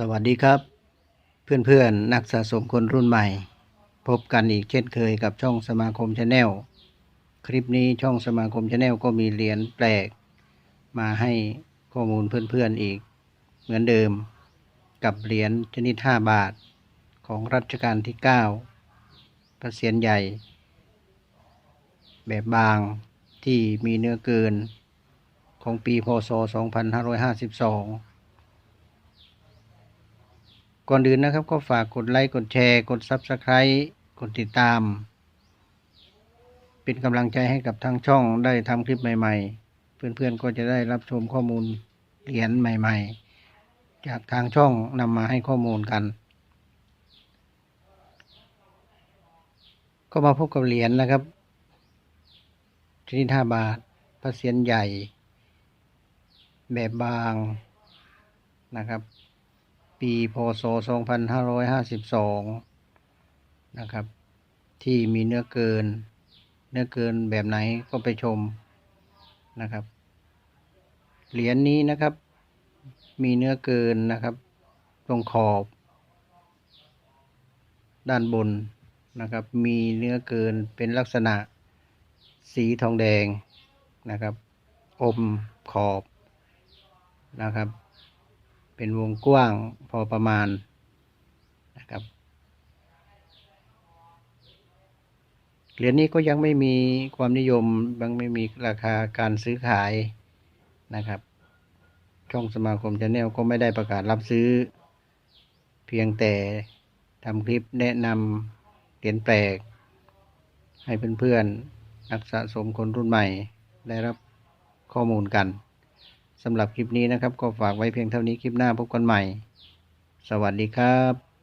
สวัสดีครับ เพื่อนๆ นักสะสมคนรุ่นใหม่ พบกันอีกเช่นเคยกับช่องสมาคมชาแนลคลิปนี้ช่องสมาคมชาแนลก็มีเหรียญแปลก มาให้ข้อมูลเพื่อนๆอีก เหมือนเดิมกับเหรียญชนิด 5 บาทของรัชกาลที่9พระเศียรใหญ่ แบบบางที่มีเนื้อเกินของปีพศ 2552 ก่อนอื่นนะครับก็ฝากกดไลค์กดแชร์กด Subscribe กดติดตาม เป็นกำลังใจให้กับทางช่องได้ทำคลิปใหม่ ๆ เพื่อนๆก็จะได้รับชมข้อมูลเหรียญใหม่ ๆ จากทางช่องนำมาให้ข้อมูลกัน ก็มาพบกับเหรียญนะครับชนิด5บาทพระเศียรใหญ่ แบบบางนะครับ ปีพศ 2552 นะครับ ที่มีเนื้อเกิน เนื้อเกินแบบไหนก็ไปชมนะครับ เหรียญนี้นะครับ มีเนื้อเกินนะครับ ตรงขอบ ด้านบนนะครับ มีเนื้อเกินเป็นลักษณะสีทองแดงนะครับ อมขอบนะครับ เป็นวงกว้างพอประมาณนะครับเหรียญนี้ก็ยังไม่มีความนิยมยังไม่มีราคาการซื้อขายนะครับ ช่องสมาคมชาแนลก็ไม่ได้ประกาศรับซื้อ เพียงแต่ทำคลิปแนะนำเหรียญแปลก ให้เพื่อนๆนักสะสมคนรุ่นใหม่ ได้รับข้อมูลกัน สำหรับคลิปนี้นะครับ ก็ฝากไว้เพียงเท่านี้คลิปหน้าพบกันใหม่ สวัสดีครับ